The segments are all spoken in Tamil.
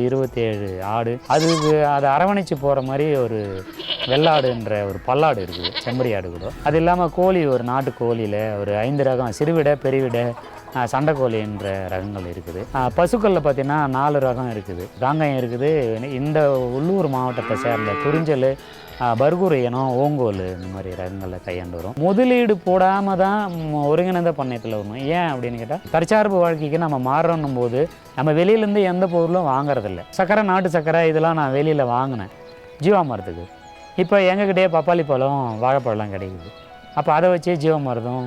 இருபத்தேழு ஆடு. அதுக்கு அதை அரவணைச்சு போகிற மாதிரி ஒரு வெள்ளாடுன்ற ஒரு பல்லாடு இருக்குது செம்மறி ஆடு கூட. அது இல்லாமல் கோழி ஒரு நாட்டு கோழியில் ஒரு ஐந்து ரகம் சிறுவிடை பெருவிடை ஆஹ், சண்டைக்கோழின்ற ரகங்கள் இருக்குது. பசுக்களில் பார்த்தீங்கன்னா நாலு ரகம் இருக்குது. காங்காயம் இருக்குது. இந்த உள்ளூர் மாவட்டத்தை சேர்ந்த குறிஞ்சல் பர்கூர் இனம் ஓங்கோல் இந்த மாதிரி ரகங்களில் கையாண்டு வரும். முதலீடு போடாமல் தான் ஒருங்கிணைந்த பண்ணையத்தில் வரணும். ஏன் அப்படின்னு கேட்டால் தற்சார்பு வாழ்க்கைக்கு நம்ம மாறணும் போது நம்ம வெளியிலேருந்து எந்த பொருளும் வாங்குறதில்ல. சக்கரை நாட்டு சக்கரை இதெல்லாம் நான் வெளியில் வாங்கினேன். ஜீவாமரத்துக்கு. இப்போ எங்ககிட்டயே பப்பாளி பழம் வாழைப்பழம்லாம் கிடைக்குது. அப்போ அதை வச்சு ஜீவாமரதம்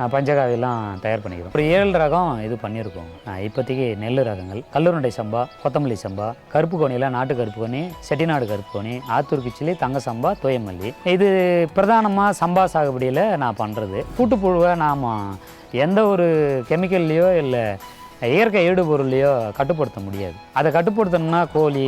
ஆஹ், பஞ்சகாவியெல்லாம் தயார் பண்ணிக்கிறோம். ஒரு ஏழு ரகம் இது பண்ணியிருக்கோம். இப்போதைக்கு நெல் ரகங்கள் கல்லூரண்டை சம்பா கொத்தமல்லி சம்பா கருப்பு கோணியில் நாட்டு கருப்பு கோணி செட்டிநாடு கருப்பு கோணி ஆத்தூர் கிச்சிலி தங்க சம்பா தோயமல்லி. இது பிரதானமாக சம்பா சாகுபடியில் நான் பண்ணுறது கூட்டுப்புழுவை நாம் எந்த ஒரு கெமிக்கல்லையோ இல்லை இயற்கை ஈடுபொருள்லையோ கட்டுப்படுத்த முடியாது. அதை கட்டுப்படுத்தணும்னா கோழி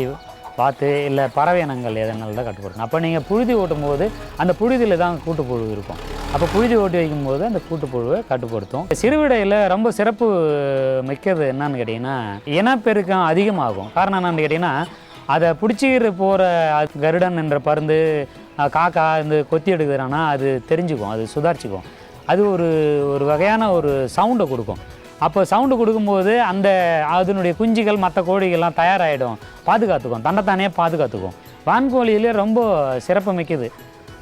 பார்த்து இல்லை பறவை இனங்கள் எதனால தான் கட்டுப்படுத்தணும். அப்போ நீங்கள் புழுதி ஓட்டும் போது அந்த புழுதியில் தான் கூட்டுப்புழு இருக்கும். அப்போ புழுதி ஓட்டி வைக்கும்போது அந்த கூட்டுப்புழுவை கட்டுப்படுத்தும். சிறுவிடையில் ரொம்ப சிறப்பு மிக்கது என்னன்னு கேட்டிங்கன்னா இனப்பெருக்கம் அதிகமாகும். காரணம் என்னன்னு கேட்டிங்கன்னா அதை பிடிச்சிக்கிற போகிற கருடன் என்ற பருந்து காக்கா இந்த கொத்தி எடுக்குதுன்னா அது தெரிஞ்சுக்கும் அது சுதாரிச்சுக்கும். அது ஒரு ஒரு வகையான ஒரு சவுண்டை கொடுக்கும். அப்போ சவுண்டு கொடுக்கும்போது அந்த அதனுடைய குஞ்சுகள் மற்ற கோழிகள்லாம் தயாராகிடும் பாதுகாத்துக்கும். தன்னைத்தானே பாதுகாத்துக்கும். வான்கோழியிலே ரொம்ப சிறப்பு மிக்கது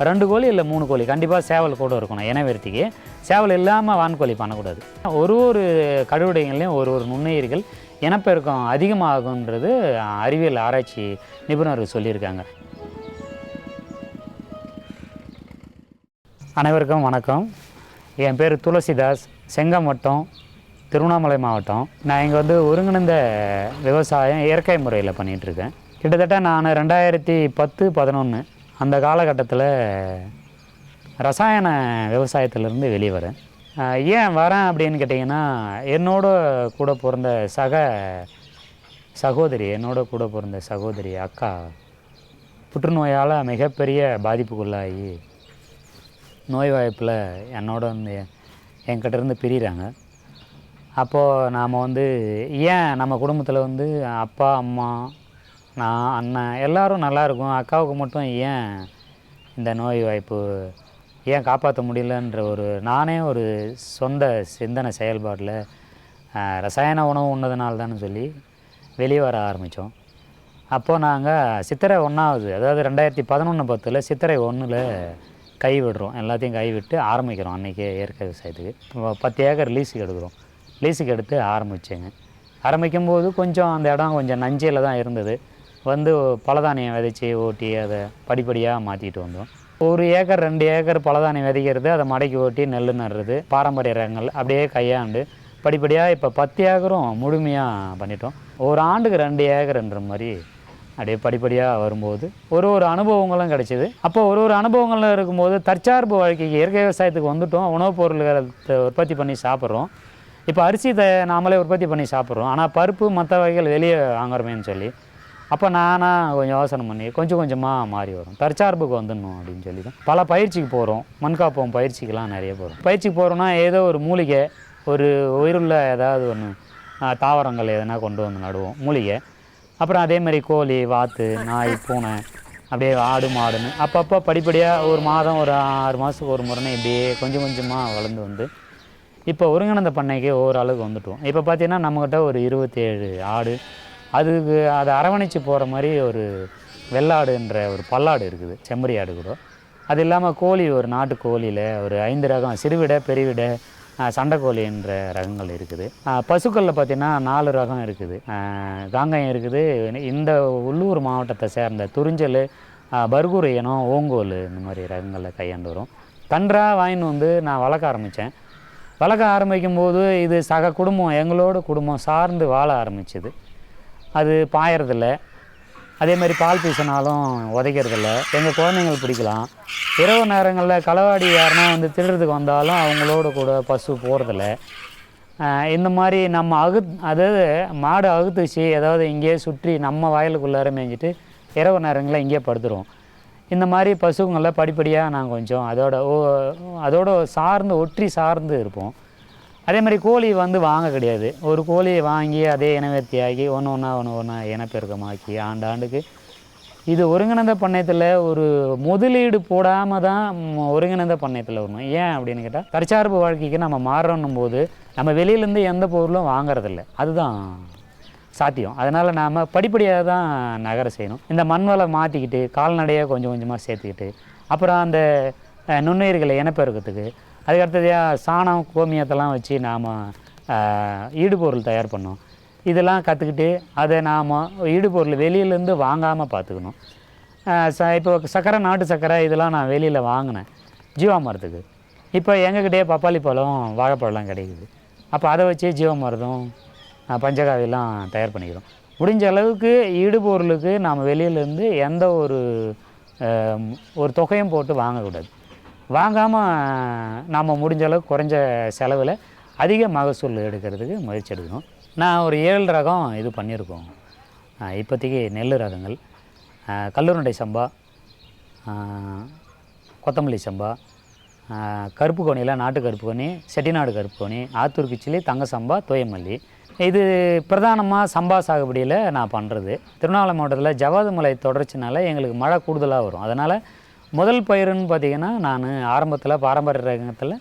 ரெண்டு கோழி இல்லை மூணு கோழி. கண்டிப்பாக சேவல் கூட இருக்கணும் இனவெருத்திக்கு சேவல் இல்லாமல் வான்கோழி பண்ணக்கூடாது. ஒரு ஒரு கடுவுடைகள்லேயும் ஒரு ஒரு நுண்ணுயிர்கள் இனப்பெருக்கம் அதிகமாகுன்றது அறிவியல் ஆராய்ச்சி நிபுணர்கள் சொல்லியிருக்காங்க. அனைவருக்கும் வணக்கம். என் பேர் துளசிதாஸ் செங்கம் வட்டம் திருவண்ணாமலை மாவட்டம். நான் இங்கே வந்து ஒருங்கிணைந்த விவசாயம் இயற்கை முறையில் பண்ணிகிட்ருக்கேன் கிட்டத்தட்ட நான் ரெண்டாயிரத்தி பத்து பதினொன்று அந்த காலகட்டத்தில் ரசாயன விவசாயத்திலேருந்து வெளியே வரேன். ஏன் வரேன் அப்படின்னு கேட்டிங்கன்னா என்னோட கூட பிறந்த சக சகோதரி என்னோட கூட பிறந்த சகோதரி அக்கா புற்றுநோயால் மிகப்பெரிய பாதிப்புக்குள்ளாகி நோய்வாய்ப்பில் என்னோட வந்து என்கிட்டருந்து பிரிகிறாங்க அப்போது நாம் வந்து ஏன் நம்ம குடும்பத்தில் வந்து அப்பா அம்மா நான் அண்ணன் எல்லோரும் நல்லா இருக்கும் அக்காவுக்கு மட்டும் ஏன் இந்த நோய் வாய்ப்பு ஏன் காப்பாற்ற முடியலன்ற ஒரு நானே ஒரு சொந்த சிந்தனை செயல்பாட்டில் ரசாயன உணவு உண்ணதுனால்தான்னு சொல்லி வெளியே வர ஆரம்பித்தோம் அப்போது நாங்கள் சித்திரை ஒன்றாவது அதாவது ரெண்டாயிரத்தி பதினொன்று பத்தில் சித்திரை ஒன்றில் கை விடுறோம். எல்லாத்தையும் கை விட்டு ஆரம்பிக்கிறோம் அன்றைக்கி இயற்கை விவசாயத்துக்கு. பத்து ஏக்கர் லீஸுக்கு எடுக்கிறோம். லீஸுக்கு எடுத்து ஆரம்பித்தேங்க ஆரம்பிக்கும் போது கொஞ்சம் அந்த இடம் கொஞ்சம் நஞ்சையில் தான் இருந்தது. வந்து பலதானியம் விதைச்சி ஓட்டி அதை படிப்படியாக மாற்றிட்டு வந்தோம். ஒரு ஏக்கர் ரெண்டு ஏக்கர் பலதானியம் விதைக்கிறது அதை மடக்கி ஓட்டி நெல் நடுறது பாரம்பரிய ரகங்கள் அப்படியே கையாண்டு படிப்படியாக இப்போ பத்து ஏக்கரும் முழுமையாக பண்ணிட்டோம். ஒரு ஆண்டுக்கு ரெண்டு ஏக்கர்ன்ற மாதிரி அப்படியே படிப்படியாக வரும்போது ஒரு ஒரு அனுபவங்களும் கிடைச்சிது. அப்போ ஒரு ஒரு அனுபவங்களும் இருக்கும்போது தற்சார்பு வாழ்க்கைக்கு இயற்கை விவசாயத்துக்கு வந்துட்டோம். உணவுப் பொருள்களை உற்பத்தி பண்ணி சாப்பிட்றோம். இப்போ அரிசி த நாமளே உற்பத்தி பண்ணி சாப்பிட்றோம். ஆனால் பருப்பு மற்ற வகைகள் வெளியே வாங்குறோமேன்னு சொல்லி அப்போ நானாக கொஞ்சம் யோசனை பண்ணி கொஞ்சம் கொஞ்சமாக மாறி வரும். தற்சார்புக்கு வந்துடணும் அப்படின்னு சொல்லி தான். பல பயிற்சிக்கு போகிறோம் மண்காப்போம் பயிற்சிக்கெலாம் நிறைய போகிறோம் பயிற்சிக்கு போகிறோன்னா ஏதோ ஒரு மூலிகை ஒரு உயிருள்ள ஏதாவது ஒன்று தாவரங்கள் எதனா கொண்டு வந்து நடுவோம் மூலிகை. அப்புறம் அதே மாதிரி கோழி வாத்து நாய் பூனை அப்படியே ஆடு மாடுன்னு அப்பப்போ படிப்படியாக ஒரு மாதம் ஒரு ஆறு மாதத்துக்கு ஒரு முறைன்னு இப்படியே கொஞ்சம் கொஞ்சமாக வளர்ந்து வந்து இப்போ ஒருங்கிணைந்த பண்ணைக்கு ஒவ்வொரு அளவுக்கு வந்துட்டோம். இப்போ பார்த்தீங்கன்னா நம்மக்கிட்ட ஒரு இருபத்தேழு ஆடு அதுக்கு அதை அரவணைச்சு போகிற மாதிரி ஒரு வெள்ளாடுன்ற ஒரு பல்லாடு இருக்குது செம்மறி ஆடு கூட. அது இல்லாமல் கோழி ஒரு நாட்டு கோழியில் ஒரு ஐந்து ரகம் சிறுவிடை பெருவிட சண்டைக்கோழின்ற ரகங்கள் இருக்குது. பசுக்களில் பார்த்திங்கன்னா நாலு ரகம் இருக்குது. காங்காயம் இருக்குது. இந்த உள்ளூர் மாவட்டத்தை சேர்ந்த துறிஞ்சல் ஆஹ், பர்கூர் இனம் ஓங்கோல் இந்த மாதிரி ரகங்களில் கையாண்டு வரும். கன்றா வாங்கின்னு வந்து நான் வளர்க்க ஆரம்பித்தேன் வளர்க்க ஆரம்பிக்கும் போது இது சக குடும்பம் எங்களோட குடும்பம் சார்ந்து வாழ ஆரம்பிச்சுது. அது பாயறதில்ல. அதே மாதிரி பால் பீசினாலும் உதைக்கிறதில்ல. எங்கள் குழந்தைங்கள் பிடிக்கலாம். இரவு நேரங்களில் களவாடி யாருன்னா வந்து திருடுறதுக்கு வந்தாலும் அவங்களோட கூட பசு போகிறதில்ல இந்த மாதிரி நம்ம அகு அதாவது மாடு அகுத்துச்சு ஏதாவது இங்கேயே சுற்றி நம்ம வயலுக்குள்ளார மேய்ஞ்சிட்டு இரவு நேரங்களில் இங்கேயே படுத்துருவோம். இந்த மாதிரி பசுங்களை படிப்படியாக நாங்கள் கொஞ்சம் அதோட ஓ அதோட சார்ந்து ஒற்றி சார்ந்து இருப்போம். அதே மாதிரி கோழி வந்து வாங்க கிடையாது. ஒரு கோழியை வாங்கி அதே இனவர்த்தியாகி ஒன்று ஒன்றா ஒன்று ஒன்றா இனப்பெருக்கமாக்கி ஆண்டாண்டுக்கு இது ஒருங்கிணைந்த பண்ணையத்தில் ஒரு முதலீடு போடாமல் தான் ஒருங்கிணைந்த பண்ணையத்தில் வரணும். ஏன் அப்படின்னு கேட்டால் தற்சார்பு வாழ்க்கைக்கு நம்ம மாறணும் போது நம்ம வெளியிலேருந்து எந்த பொருளும் வாங்குறதில்ல. அதுதான். சாத்தியம். அதனால் நாம் படிப்படியாக தான் நகர செய்யணும். இந்த மண் மாற்றிக்கிட்டு கால்நடையாக கொஞ்சம் கொஞ்சமாக சேர்த்துக்கிட்டு அப்புறம் அந்த நுண்ணுயிர்களை இனப்பெருக்கத்துக்கு அதுக்கடுத்ததையாக சாணம் கோமியத்தெல்லாம் வச்சு நாம் ஈடுபொருள் தயார் பண்ணோம் இதெல்லாம் கற்றுக்கிட்டு அதை நாம் ஈடுபொருள் வெளியிலேருந்து வாங்காமல் பார்த்துக்கணும். ச இப்போ சக்கரை நாட்டு சக்கரை இதெல்லாம் நான் வெளியில் வாங்கினேன் ஜீவாமரத்துக்கு இப்போ எங்ககிட்டயே பப்பாளி பழம் வாழைப்பழம்லாம் கிடைக்குது. அப்போ அதை வச்சு ஜீவாமரதும் பஞ்சகாவியெல்லாம் தயார் பண்ணிக்கிறோம். முடிஞ்ச அளவுக்கு ஈடுபொருளுக்கு நாம் வெளியிலேருந்து எந்த ஒரு ஒரு தொகையும் போட்டு வாங்கக்கூடாது. வாங்காமல் நாம் முடிஞ்ச அளவுக்கு குறைஞ்ச செலவில் அதிக மகசூல் எடுக்கிறதுக்கு முயற்சி எடுக்கணும். நான் ஒரு ஏழு ரகம் இது பண்ணியிருக்கோம். இப்போதைக்கு நெல் ரகங்கள் கல்லூரண்டை சம்பா கொத்தமல்லி சம்பா கருப்பு கோணியில் நாட்டு கருப்பு கோணி செட்டிநாடு கருப்பு கோணி ஆத்தூர் கிச்சிலி தங்க சம்பா தோயமல்லி இது பிரதானமாக சம்பா சாகுபடியில் நான் பண்ணுறது திருவண்ணாமலை மாவட்டத்தில் ஜவாது மலை தொடர்ச்சினால எங்களுக்கு மழை கூடுதலாக வரும். அதனால் முதல் பயிருன்னு பார்த்திங்கன்னா நான் ஆரம்பத்தில் பாரம்பரிய ரகத்தில்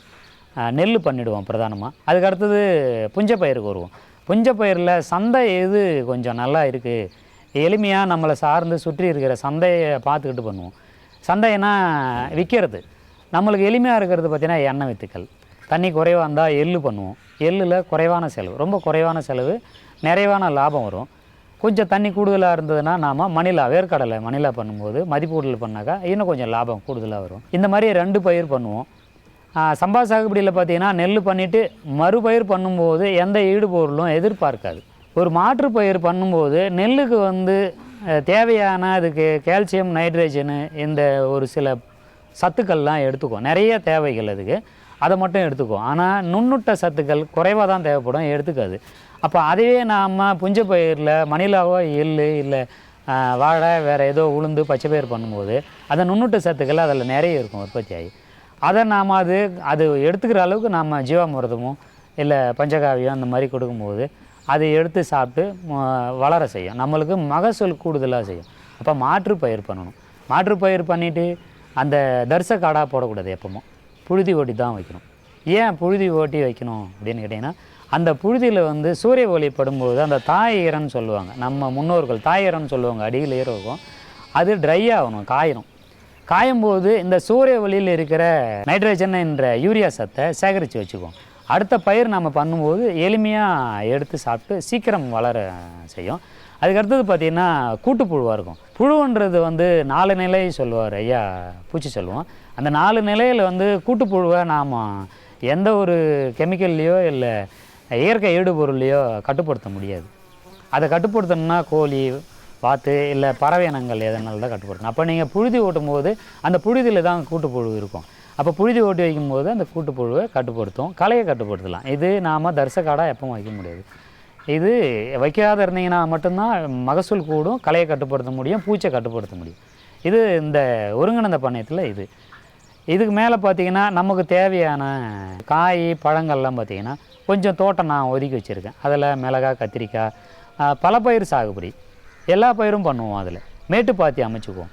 நெல் பண்ணிவிடுவோம் பிரதானமாக அதுக்கு அடுத்தது புஞ்ச பயிருக்கு வருவோம். புஞ்ச பயிரில் சந்தை எது கொஞ்சம் நல்லா இருக்குது எளிமையாக நம்மளை சார்ந்து சுற்றி இருக்கிற சந்தையை பார்த்துக்கிட்டு பண்ணுவோம். சந்தைன்னா விற்கிறது நம்மளுக்கு எளிமையாக இருக்கிறது பார்த்திங்கன்னா எண்ணெய் வித்துக்கள். தண்ணி குறைவாக இருந்தால் எள்ளு பண்ணுவோம். எள்ளில் குறைவான செலவு ரொம்ப குறைவான செலவு நிறைவான லாபம் வரும். கொஞ்சம் தண்ணி கூடுதலாக இருந்ததுன்னா நாம் மணிலா வேர்க்கடலை மணிலா பண்ணும்போது மதிப்பூடல் பண்ணாக்கா இன்னும் கொஞ்சம் லாபம் கூடுதலாக வரும். இந்த மாதிரி ரெண்டு பயிர் பண்ணுவோம். சம்பா சாகுபடியில் பார்த்தீங்கன்னா நெல் பண்ணிவிட்டு மறுபயிர் பண்ணும்போது எந்த ஈடுபொருளும் எதிர்பார்க்காது. ஒரு மாற்று பயிர் பண்ணும்போது நெல்லுக்கு வந்து தேவையான அதுக்கு கால்சியம் நைட்ரஜனு இந்த ஒரு சில சத்துக்கள்லாம் எடுத்துக்கும் நிறைய தேவைகள் அதுக்கு. அதை மட்டும் எடுத்துக்கும் ஆனால் நுண்ணுட்ட சத்துக்கள் குறைவாக தான் தேவைப்படும். எடுத்துக்காது. அப்போ அதுவே நாம் புஞ்ச பயிரில் மணிலாவோ எள்ளு இல்லை வாழை வேறு ஏதோ உளுந்து பச்சை பயிர் பண்ணும்போது அந்த நுண்ணுட்ட சத்துக்கள் அதில் நிறைய இருக்கும் உற்பத்தி ஆகி அதை நாம் அது அது எடுத்துக்கிற அளவுக்கு நாம் ஜீவாமிரதமும் இல்லை பஞ்சகாவியம் அந்த மாதிரி கொடுக்கும்போது அதை எடுத்து சாப்பிட்டு வளர செய்யும். நம்மளுக்கு மகசூல் கூடுதலாக செய்யும். அப்போ மாற்று பயிர் பண்ணணும். மாற்று பயிர் பண்ணிவிட்டு அந்த தர்ச காடாக போடக்கூடாது எப்பவும். புழுதி ஓட்டி தான் வைக்கணும். ஏன் புழுதி ஓட்டி வைக்கணும் அப்படின்னு கேட்டிங்கன்னா அந்த புழுதியில் வந்து சூரிய ஒளி படும்போது அந்த தாய் ஈரன்னு சொல்லுவாங்க. நம்ம முன்னோர்கள் தாய் ஈரன்னு சொல்லுவாங்க அடியில் ஈரம் இருக்கும் அது ட்ரை ஆகணும் காயணும். காயும்போது இந்த சூரிய ஒளியில் இருக்கிற நைட்ரஜன் என்ற யூரியா சத்தை சேகரித்து வச்சுக்குவோம். அடுத்த பயிர் நம்ம பண்ணும்போது எளிமையாக எடுத்து சாப்பிட்டு சீக்கிரம் வளர செய்யும். அதுக்கு அடுத்தது பார்த்திங்கன்னா கூட்டுப்புழுவாக இருக்கும். புழுன்றது வந்து நாலு நிலை சொல்லுவார் ஐயா பூச்சி சொல்லுவோம். அந்த நாலு நிலையில் வந்து கூட்டுப்புழுவை நாம் எந்த ஒரு கெமிக்கல்லையோ இல்லை இயற்கை ஈடுபொருள்லையோ கட்டுப்படுத்த முடியாது. அதை கட்டுப்படுத்தணும்னா கோழி வாத்து இல்லை பறவை இனங்கள் எதனால தான் கட்டுப்படுத்தணும். அப்போ நீங்கள் புழுதி ஓட்டும் போது அந்த புழுதியில் தான் கூட்டுப்புழு இருக்கும். அப்போ புழுதி ஓட்டி வைக்கும்போது அந்த கூட்டுப்புழுவை கட்டுப்படுத்தும். களையை கட்டுப்படுத்தலாம். இது நாம் தரிசக்காடாக எப்பவும் வைக்க முடியாது. இது வைக்காத இருந்தீங்கன்னா மட்டும்தான் மகசூல் கூடும். களையை கட்டுப்படுத்த முடியும். பூச்சை கட்டுப்படுத்த முடியும். இது இந்த ஒருங்கிணைந்த பண்ணையத்தில் இது. இதுக்கு மேலே பார்த்தீங்கன்னா நமக்கு தேவையான காய் பழங்கள்லாம் பார்த்திங்கன்னா கொஞ்சம் தோட்டம் நான் ஒதுக்கி வச்சுருக்கேன். அதில் மிளகாய் கத்திரிக்காய் பல பயிர் சாகுபடி. எல்லா பயிரும் பண்ணுவோம் அதில். மேட்டுப்பாத்தி அமைச்சுக்குவோம்.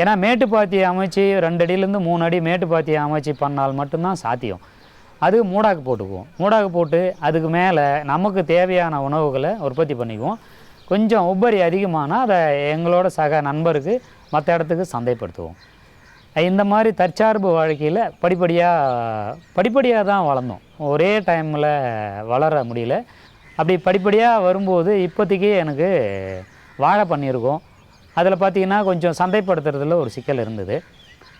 ஏன்னா மேட்டுப்பாத்தி அமைச்சு ரெண்டு அடியிலேருந்து மூணு அடி மேட்டுப்பாத்தி அமைச்சு பண்ணால் மட்டும்தான் சாத்தியம். அது மூடாக்கு போட்டுக்குவோம். மூடாக்கு போட்டு அதுக்கு மேலே நமக்கு தேவையான உணவுகளை உற்பத்தி பண்ணிக்குவோம். கொஞ்சம் உபரி அதிகமானால் அதை எங்களோட சக நண்பருக்கு மற்ற இடத்துக்கு சந்தைப்படுத்துவோம். இந்த மாதிரி தற்சார்பு வாழ்க்கையில் படிப்படியாக படிப்படியாக தான் வளர்ந்தோம். ஒரே டைமில் வளர முடியல. அப்படி படிப்படியாக வரும்போது இப்போதைக்கு எனக்கு வாழை பண்ணியிருக்கோம். அதில் பார்த்தீங்கன்னா கொஞ்சம் சந்தைப்படுத்துறதுல ஒரு சிக்கல் இருந்தது.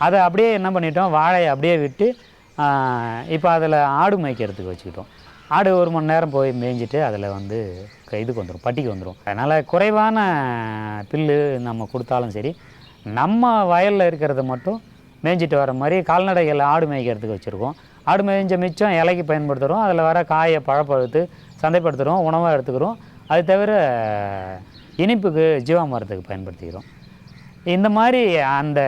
அதை அப்படியே என்ன பண்ணிட்டோம் வாழையை அப்படியே விட்டு இப்போ அதில் ஆடு மேய்க்கிறதுக்கு வச்சுக்கிட்டோம். ஆடு ஒரு மணி நேரம் போய் மேய்ஞ்சிட்டு அதில் வந்து இதுக்கு வந்துடும் பட்டிக்கு வந்துடும் அதனால் குறைவான பில்லு நம்ம கொடுத்தாலும் சரி நம்ம வயலில் இருக்கிறத மட்டும் மேய்ஞ்சிட்டு வர மாதிரி கால்நடைகளை ஆடு மேய்க்கிறதுக்கு வச்சுருக்கோம். ஆடு மேய்ஞ்ச மிச்சம் இலைக்கு பயன்படுத்துகிறோம் அதில் வர காயை பழப்பழுத்து சந்தைப்படுத்துகிறோம் உணவாக எடுத்துக்கிறோம். அது தவிர இனிப்புக்கு ஜீவாமரத்துக்கு பயன்படுத்திக்கிறோம். இந்த மாதிரி அந்த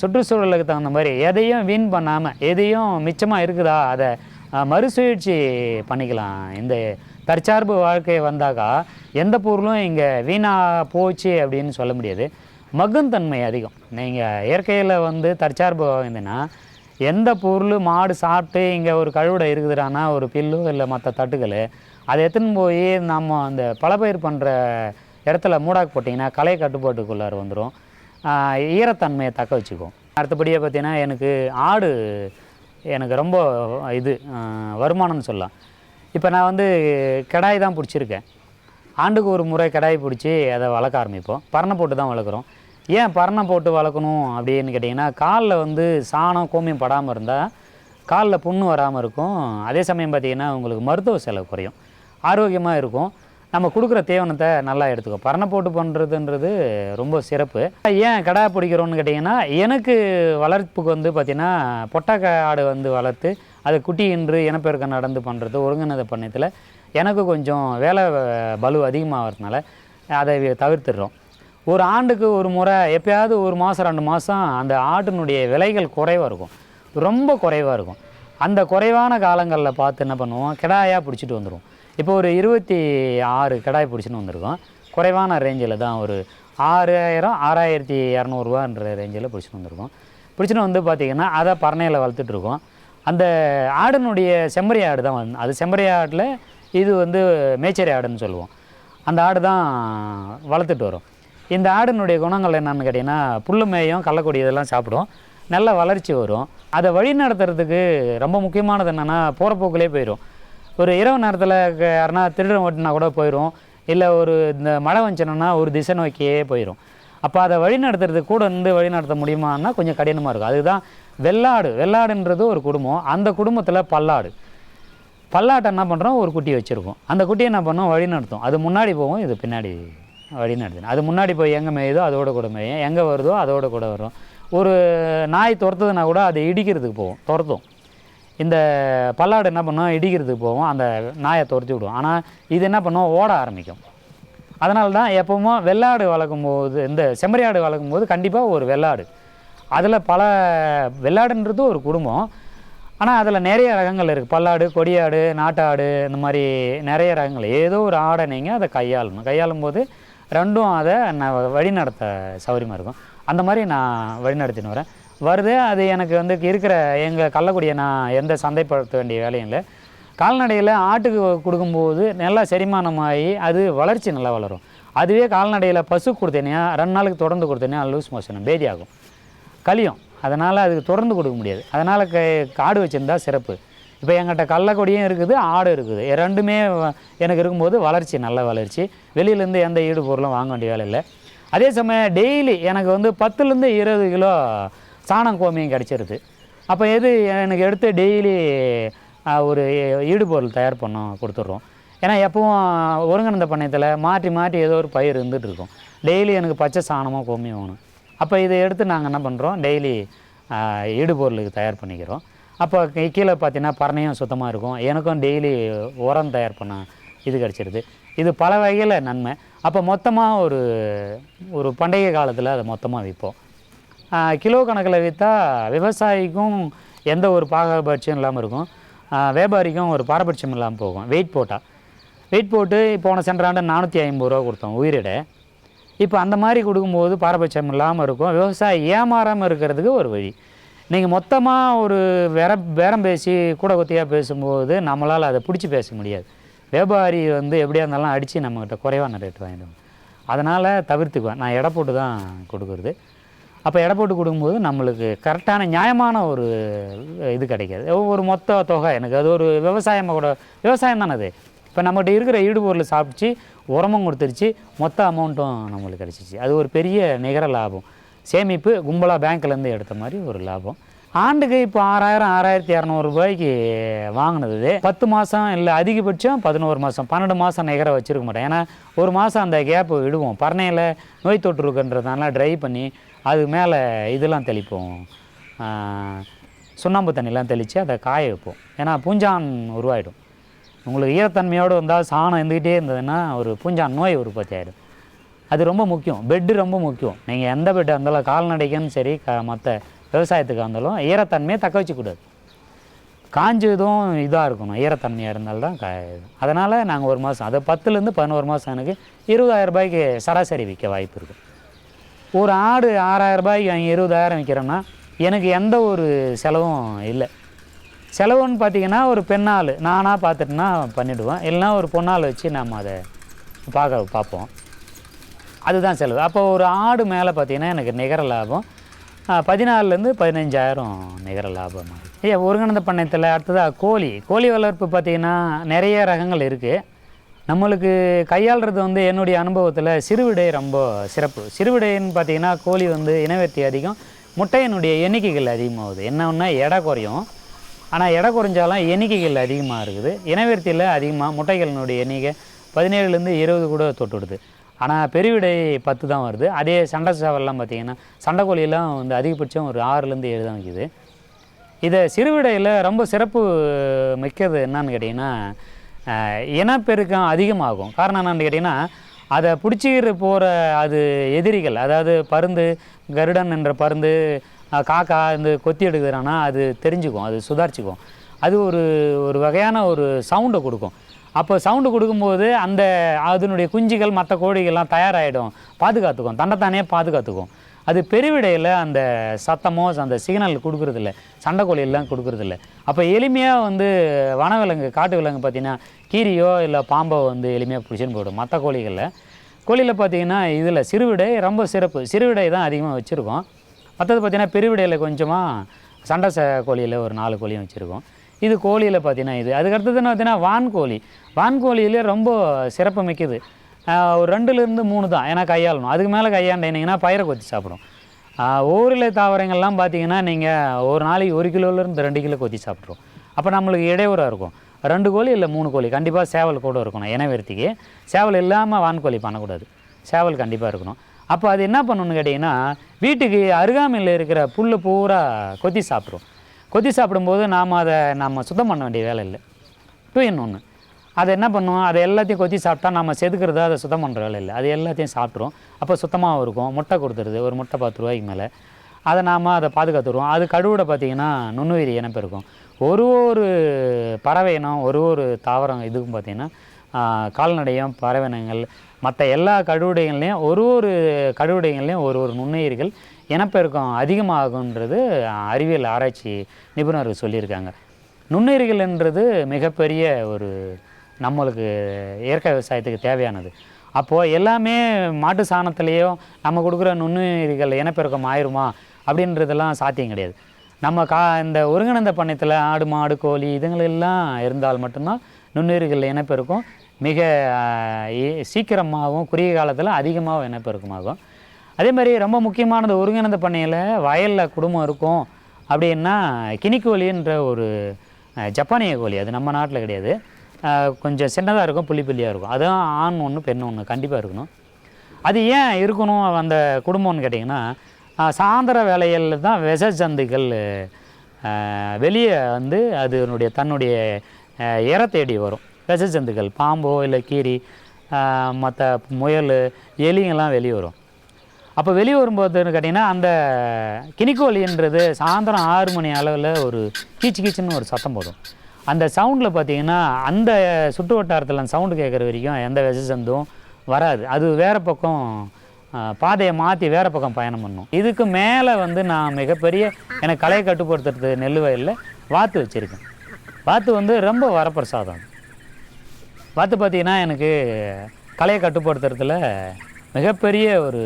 சுற்றுச்சூழலுக்கு தகுந்த மாதிரி எதையும் வீண் பண்ணாமல் எதையும் மிச்சமாக இருக்குதா அதை மறுசுழற்சி பண்ணிக்கலாம். இந்த தற்சார்பு வாழ்க்கை வந்தாக்கா எந்த பொருளும் இங்கே வீணாக போச்சு அப்படின்னு சொல்ல முடியாது. மகுந்தன்மை அதிகம். நீங்கள் இயற்கையில் வந்து தற்சார்பு இருந்ததுன்னா எந்த பொருள் மாடு சாப்பிட்டு இங்கே ஒரு கழுவிடை இருக்குதுடானா ஒரு பில்லு இல்லை மற்ற தட்டுகள் அதை எடுத்துன்னு போய் நம்ம அந்த பலபயிர் பண்ணுற இடத்துல மூடாக்கு போட்டிங்கன்னா கலை கட்டுப்பாட்டுக்குள்ளார் வந்துடும் ஈரத்தன்மையை தக்க வச்சுக்கும். அடுத்தபடியாக பார்த்தீங்கன்னா எனக்கு ஆடு எனக்கு ரொம்ப இது வருமானம்னு சொல்லலாம். இப்போ நான் வந்து கிடாய் தான் பிடிச்சிருக்கேன். ஆண்டுக்கு ஒரு முறை கிடாய் பிடிச்சி அதை வளர்க்க ஆரம்பிப்போம். பரணை போட்டு தான் வளர்க்குறோம். ஏன் பரணை போட்டு வளர்க்கணும் அப்படின்னு கேட்டிங்கன்னா காலில் வந்து சாணம் கோமியம் படாமல் இருந்தால் காலில் புண்ணு வராமல் இருக்கும். அதே சமயம் பார்த்திங்கன்னா உங்களுக்கு மருத்துவ செலவு குறையும். ஆரோக்கியமாக இருக்கும். நம்ம கொடுக்குற தேவனத்தை நல்லா எடுத்துக்கோ பரணை போட்டு பண்ணுறதுன்றது ரொம்ப சிறப்பு. ஏன் கடா பிடிக்கிறோன்னு கேட்டிங்கன்னா எனக்கு வளர்ப்புக்கு வந்து பார்த்திங்கன்னா பொட்டாக்க ஆடு வந்து வளர்த்து அது குட்டி இன்று இனப்பெருக்கம் நடந்து பண்ணுறது ஒருங்கிணைந்த பண்ணத்தில் எனக்கு கொஞ்சம் வேலை பலு அதிகமாகிறதுனால அதை தவிர்த்துடுறோம். ஒரு ஆண்டுக்கு ஒரு முறை எப்பயாவது ஒரு மாதம் ரெண்டு மாதம் அந்த ஆட்டினுடைய விலைகள் குறைவாக இருக்கும். ரொம்ப குறைவாக இருக்கும். அந்த குறைவான காலங்களில் பார்த்து என்ன பண்ணுவோம்? கிடாயாக பிடிச்சிட்டு வந்துடுவோம் இப்போ ஒரு இருபத்தி ஆறு கிடாய் பிடிச்சின்னு வந்திருக்கோம். குறைவான ரேஞ்சில் தான் ஒரு ஆறாயிரம் ஆறாயிரத்தி இரநூறுவான்ற ரேஞ்சில் பிடிச்சின்னு வந்திருக்கோம். பிடிச்சின்னு வந்து பார்த்திங்கன்னா அதை பரணையில் வளர்த்துட்ருக்கோம் அந்த ஆடினுடைய செம்மறி ஆடு தான் வந்து அது செம்மறி ஆட்டில் இது வந்து மேச்சரி ஆடுன்னு சொல்லுவோம். அந்த ஆடு தான் வளர்த்துட்டு வரும். இந்த ஆடினுடைய குணங்கள் என்னென்னு கேட்டிங்கன்னா புல்லு மேயும் கள்ளக்கொடி இதெல்லாம் சாப்பிடும். நல்ல வளர்ச்சி வரும். அதை வழி நடத்துறதுக்கு ரொம்ப முக்கியமானது என்னென்னா போகிற போயிடும் ஒரு இரவு நேரத்தில் யாருன்னா திருடன் ஓட்டினா கூட போயிடும் இல்லை ஒரு இந்த மழை வந்துச்சுன்னா ஒரு திசை நோக்கியே போயிடும் அப்போ அதை வழி நடத்துறதுக்கு கூட இருந்து வழி நடத்த முடியுமான்னா கொஞ்சம் கடினமாக இருக்கும். அதுதான் வெள்ளாடு. வெள்ளாடுன்றது ஒரு குடும்பம். அந்த குடும்பத்தில் பல்லாடு. பல்லாட்டை என்ன பண்ணுறோம் ஒரு குட்டி வச்சுருக்கோம். அந்த குட்டியை என்ன பண்ணோம்? வழி நடத்தும். அது முன்னாடி போகும் இது பின்னாடி வழி நடத்தும் அது முன்னாடி போய் எங்கே மேயுதோ அதோட கூட மேயும். எங்கே வருதோ அதோட கூட வரும். ஒரு நாய் துரத்துதுன்னா கூட அதை இடிக்கிறதுக்கு போகும். துரத்தும். இந்த பல்லாடு என்ன பண்ணும்? இடிக்கிறதுக்கு போகும். அந்த நாயை துரத்தி விடுவோம் ஆனால் இது என்ன பண்ணும்? ஓட ஆரம்பிக்கும். அதனால தான் எப்பவுமே வெள்ளாடு வளர்க்கும் போது இந்த செம்மறியாடு வளர்க்கும் போது கண்டிப்பாக ஒரு வெள்ளாடு. அதில் பல வெள்ளாடுன்றது ஒரு குடும்பம். ஆனால் அதில் நிறைய ரகங்கள் இருக்குது பல்லாடு கொடியாடு நாட்டாடு இந்த மாதிரி நிறைய ரகங்கள். ஏதோ ஒரு ஆடை நீங்கள் அதை கையாளணும். கையாளும் போது ரெண்டும் அதை நான் வழிநடத்த சௌகரியமாக இருக்கும். அந்த மாதிரி நான் வழிநடத்தின்னு வரேன். வருது அது எனக்கு வந்து இருக்கிற எங்கள் கள்ளக்குடியை நான் எந்த சந்தைப்படுத்த வேண்டிய வேலையும் இல்லை. கால்நடையில் ஆட்டுக்கு கொடுக்கும்போது நல்லா செரிமானமாகி அது வளர்ச்சி நல்லா வளரும். அதுவே கால்நடையில் பசு கொடுத்தேனியா ரெண்டு நாளுக்கு தொடர்ந்து கொடுத்தேனியா லூஸ் மோஷன் பேதி ஆகும். கலியும். அதனால் அதுக்கு தொடர்ந்து கொடுக்க முடியாது. அதனால் க காடு வச்சுருந்தா சிறப்பு. இப்போ எங்கிட்ட கள்ளக்கொடியும் இருக்குது ஆடு இருக்குது. ரெண்டுமே எனக்கு இருக்கும்போது வளர்ச்சி நல்ல வளர்ச்சி. வெளியிலேருந்து எந்த ஈடு பொருளும் வாங்க வேண்டிய வேலை இல்லை. அதே சமயம் டெய்லி எனக்கு வந்து பத்துலேருந்து இருபது கிலோ சாணம் கோமியம் கிடச்சிருது. அப்போ எது எனக்கு எடுத்து டெய்லி ஒரு ஈடுபொருள் தயார் பண்ண கொடுத்துட்றோம். ஏன்னா எப்பவும் ஒருங்கிணைந்த பண்ணையத்தில் மாற்றி மாற்றி ஏதோ ஒரு பயிர் இருந்துகிட்டு இருக்கும். டெய்லி எனக்கு பச்சை சாணமாக கோமியம் வேணும். அப்போ இதை எடுத்து நாங்கள் என்ன பண்ணுறோம் டெய்லி ஈடுபொருளுக்கு தயார் பண்ணிக்கிறோம். அப்போ கீழே பார்த்தீங்கன்னா பரணையும் சுத்தமாக இருக்கும். எனக்கும் டெய்லி உரம் தயார் பண்ண இது கிடச்சிருது. இது பல வகையில் நன்மை. அப்போ மொத்தமாக ஒரு ஒரு பண்டிகை காலத்தில் அதை மொத்தமாக விற்போம். கிலோ கணக்கில் விற்றா விவசாயிக்கும் எந்த ஒரு பாரபட்சம் இல்லாமல் இருக்கும். வியாபாரிக்கும் ஒரு பாரபட்சம் இல்லாமல் போகும். வெயிட் போட்டால் வெயிட் போட்டு போன சென்ற ஆண்டு நானூற்றி ஐம்பது ரூபா கொடுத்தோம் உயிரிட. இப்போ அந்த மாதிரி கொடுக்கும்போது பாரபட்சம் இல்லாமல் இருக்கும். விவசாயி ஏமாறாமல் இருக்கிறதுக்கு ஒரு வழி. நீங்கள் மொத்தமாக ஒரு வேற பேரம் பேசி கூட கொத்தியாக பேசும்போது நம்மளால் அதை பிடிச்சி பேச முடியாது. வியாபாரி வந்து எப்படியா இருந்தாலும் அடித்து நம்மக்கிட்ட குறைவான ரேட் வாங்கிடுவோம் அதனால் தவிர்த்துக்குவேன். நான் எடை போட்டு தான் கொடுக்குறது. அப்போ எடை போட்டு கொடுக்கும்போது நம்மளுக்கு கரெக்டான நியாயமான ஒரு இது கிடைக்காது. ஒரு மொத்த தொகை எனக்கு. அது ஒரு விவசாயமாக கூட விவசாயம் தானே அது. இப்போ நம்மகிட்ட இருக்கிற ஈடுபொருள் சாப்பிட்டு உரமும் கொடுத்துருச்சு மொத்த அமௌண்ட்டும் நம்மளுக்கு கிடச்சிச்சு அது ஒரு பெரிய நிகர லாபம். சேமிப்பு கும்பலாக பேங்க்லேருந்து எடுத்த மாதிரி ஒரு லாபம். ஆண்டுக்கு இப்போ ஆறாயிரம் ஆறாயிரத்தி இரநூறுபாய்க்கு வாங்கினது பத்து மாதம் இல்லை அதிகபட்சம் பதினோரு மாதம் பன்னெண்டு மாதம் நிகர வச்சுருக்க மாட்டேன். ஏன்னா ஒரு மாதம் அந்த கேப்பு விடுவோம் பரணையில் நோய் தொற்று இருக்குன்றதுனால ட்ரை பண்ணி அது மேலே இதெல்லாம் தெளிப்போம். சுண்ணாம்பு தண்ணிலாம் தெளித்து அதை காய வைப்போம். ஏன்னா பூஞ்சான் உருவாயிடும். உங்களுக்கு ஈரத்தன்மையோடு வந்தால் சாணம் இருந்துக்கிட்டே இருந்ததுன்னா ஒரு பூஞ்சான் நோய் உற்பத்தி ஆகிடும் அது ரொம்ப முக்கியம். பெட்டு ரொம்ப முக்கியம். நீங்கள் எந்த பெட்டாக இருந்தாலும் கால்நடைக்கும் சரி க மற்ற விவசாயத்துக்கு இருந்தாலும் ஈரத்தன்மையை தக்க வச்சுக்கூடாது. காஞ்சதும் இதாக இருக்கணும். ஈரத்தன்மையாக இருந்தால்தான் கா அதனால் நாங்கள் ஒரு மாதம் அது பத்துலேருந்து பதினோரு மாதம் எனக்கு இருபதாயிரம் ரூபாய்க்கு சராசரி விற்க வாய்ப்பு இருக்குது ஒரு ஆடு ஆறாயிரம் ரூபாய்க்கு வாங்கி இருபதாயிரம் விற்கிறோன்னா எனக்கு எந்த ஒரு செலவும் இல்லை. செலவுன்னு பார்த்தீங்கன்னா ஒரு பெண்ணாள் நானாக பார்த்துட்டுனா பண்ணிவிடுவேன் இல்லைனா ஒரு பொண்ணாள் வச்சு நம்ம அதை பார்க்க பார்ப்போம். அதுதான் செலவு. அப்போ ஒரு ஆடு மேலே பார்த்தீங்கன்னா எனக்கு நிகர லாபம். பதினாலுலேருந்து பதினஞ்சாயிரம் நிகர லாபம். ஏ ஒருங்கிணைந்த பண்ணையத்தில் அடுத்ததாக கோழி. கோழி வளர்ப்பு பார்த்திங்கன்னா நிறைய ரகங்கள் இருக்குது நம்மளுக்கு கையாளுறது வந்து என்னுடைய அனுபவத்தில் சிறுவிடை ரொம்ப சிறப்பு. சிறுவிடைன்னு பார்த்தீங்கன்னா கோழி வந்து இனவெர்த்தி அதிகம். முட்டையினுடைய எண்ணிக்கைகள் அதிகமாகுது என்னன்னா எடை குறையும். ஆனால் எடை குறைஞ்சாலும் எண்ணிக்கைகள் அதிகமாக இருக்குது. இனவெர்த்தியில் அதிகமாக முட்டைகளினுடைய எண்ணிக்கை பதினேழுலேருந்து இருபது கூட தொட்டுடுது. ஆனால் பெருவிடை பத்து தான் வருது. அதே சண்டை சேவல்லாம் பார்த்தீங்கன்னா சண்டை கோழியெல்லாம் வந்து அதிகபட்சம் ஒரு ஆறுலேருந்து ஏழு தான் வைக்குது. இதை சிறுவிடையில் ரொம்ப சிறப்பு மிக்கது என்னன்னு கேட்டிங்கன்னா இனப்பெருக்கம் அதிகமாகும். காரணம் என்னென்னு கேட்டிங்கன்னா அதை பிடிச்சிக்கிற போகிற அது எதிரிகள் அதாவது பருந்து கருடன் என்ற பருந்து காக்கா இந்த கொத்தி எடுக்கிறான்னா அது தெரிஞ்சுக்கும் அது சுதாரிச்சுக்கும். அது ஒரு ஒரு வகையான ஒரு சவுண்டை கொடுக்கும். அப்போ சவுண்டு கொடுக்கும்போது அந்த அதனுடைய குஞ்சுகள் மற்ற கோழிகள்லாம் தயாராகிடும் பாதுகாத்துக்கும். தண்டைத்தானே பாதுகாத்துக்கும். அது பெருவிடையில் அந்த சத்தமோ அந்த சிக்னல் கொடுக்குறதில்ல. சண்டைக்கோழியெல்லாம் கொடுக்குறதில்ல. அப்போ எளிமையாக வந்து வனவிலங்கு காட்டு விலங்கு பார்த்திங்கன்னா கீரியோ இல்லை பாம்போ வந்து எளிமையாக பிடிச்சின்னு போயிடும். மற்ற கோழிகளில். கோழியில் பார்த்தீங்கன்னா இதில் சிறுவிடை ரொம்ப சிறப்பு. சிறுவிடை தான் அதிகமாக வச்சுருக்கோம். மற்றது பார்த்திங்கன்னா பெருவிடையில் கொஞ்சமாக சண்டை ச கோழியில் ஒரு நாலு கோழியும் வச்சுருக்கோம். இது கோழியில் பார்த்தீங்கன்னா இது. அதுக்கடுத்ததுன்னு பார்த்தீங்கன்னா வான்கோழி. வான்கோழியிலே ரொம்ப சிறப்பு மிக்கது ஒரு ரெண்டுலேருந்து மூணு தான். ஏன்னா கையாளணும். அதுக்கு மேலே கையாண்டீங்கன்னா பயிரை கொத்தி சாப்பிடும். ஊரில் தாவரங்கள்லாம் பார்த்தீங்கன்னா நீங்கள் ஒரு நாளைக்கு ஒரு கிலோலேருந்து ரெண்டு கிலோ கொத்தி சாப்பிட்ருவோம் அப்போ நம்மளுக்கு இடையூறாக இருக்கும். ரெண்டு கோழி இல்லை மூணு கோழி. கண்டிப்பாக சேவல் கூட இருக்கணும். இனவெருத்திக்கு சேவல் இல்லாமல் வான்கோழி பண்ணக்கூடாது. சேவல் கண்டிப்பாக இருக்கணும். அப்போ அது என்ன பண்ணணும்னு கேட்டிங்கன்னா வீட்டுக்கு அருகாமையில் இருக்கிற புல் பூரா கொத்தி சாப்பிட்ரும் கொத்தி சாப்பிடும்போது நாம் அதை நம்ம சுத்தம் பண்ண வேண்டிய வேலை இல்லை. டூ இன் ஒன்று அதை என்ன பண்ணுவோம்? அதை எல்லாத்தையும் கொத்தி சாப்பிட்டா நம்ம செதுக்கிறத அதை சுத்தம் பண்ணுற வேலை இல்லை. அது எல்லாத்தையும் சாப்பிட்ரும் அப்போ சுத்தமாகவும் இருக்கும். முட்டை கொடுத்துருது. ஒரு முட்டை பத்து ரூபாய்க்கு மேலே. அதை நாம் அதை பாதுகாத்துருவோம். அது கடுவோட பார்த்திங்கன்னா நுண்ணுயிரி இனப்பு இருக்கும். ஒரு ஒரு பறவை இனம் ஒரு ஒரு தாவரம் இதுக்கும் பார்த்திங்கன்னா கால்நடையம் கால்நடையும் பறவைனங்கள் மற்ற எல்லா கடுவடைகள்லையும் ஒரு ஒரு கடுவடைகள்லையும் ஒரு ஒரு நுண்ணுயிர்கள் இனப்பெருக்கம் அதிகமாகுன்றது அறிவியல் ஆராய்ச்சி நிபுணர்கள் சொல்லியிருக்காங்க. நுண்ணுயிர்கள்ன்றது மிகப்பெரிய ஒரு நம்மளுக்கு இயற்கை விவசாயத்துக்கு தேவையானது. அப்போது எல்லாமே மாட்டு சாணத்துலேயோ நம்ம கொடுக்குற நுண்ணுயிர்கள் இனப்பெருக்கம் ஆயிருமா அப்படின்றதெல்லாம் சாத்தியம் கிடையாது. நம்ம கா இந்த ஒருங்கிணைந்த பண்ணத்தில் ஆடு மாடு கோழி இதுங்களெல்லாம் இருந்தால் மட்டும்தான் நுண்ணுயிர்கள் இனப்பெருக்கம் மிக சீக்கிரமாகவும் குறுகிய காலத்தில் அதிகமாகவும் இனப்பெருக்கமாகும். அதே மாதிரி ரொம்ப முக்கியமானது ஒருங்கிணைந்த பண்ணையில் வயலில் குடும்பம் இருக்கும். அப்படின்னா கினிக்கோழின்ற ஒரு ஜப்பானிய கோழி. அது நம்ம நாட்டில் கிடையாது. கொஞ்சம் சின்னதாக இருக்கும் புள்ளி புள்ளியாக இருக்கும். அதுவும் ஆண் ஒன்று பெண் ஒன்று கண்டிப்பாக இருக்கணும். அது ஏன் இருக்கணும் அந்த குடும்பம்னு கேட்டிங்கன்னா சாயந்தர வேலைகளில் தான் விஷ ஜந்துக்கள் வெளியே வந்து அதனுடைய தன்னுடைய இற தேடி வரும். விச ஜந்துக்கள் பாம்போ இல்லை கீரி மற்ற முயல் எலிங்கெல்லாம் வெளியே வரும். அப்போ வெளியே வரும்போதுன்னு கேட்டிங்கன்னா அந்த கினிக்கோழின்றது சாயந்தரம் ஆறு மணி அளவில் ஒரு கீச்சு கீச்சுன்னு ஒரு சத்தம் போதும். அந்த சவுண்டில் பார்த்தீங்கன்னா அந்த சுற்று வட்டாரத்தில் அந்த சவுண்டு கேட்குற வரைக்கும் எந்த விஷ சந்தும் வராது. அது வேறு பக்கம் பாதையை மாற்றி வேறு பக்கம் பயணம் பண்ணும். இதுக்கு மேலே வந்து நான் மிகப்பெரிய எனக்கு கலையை கட்டுப்படுத்துறது நெல் வயலில் வாத்து வச்சுருக்கேன். வாத்து வந்து ரொம்ப வரப்பிரசாதம். வாத்து பார்த்தீங்கன்னா எனக்கு கலையை கட்டுப்படுத்துறதுல மிகப்பெரிய ஒரு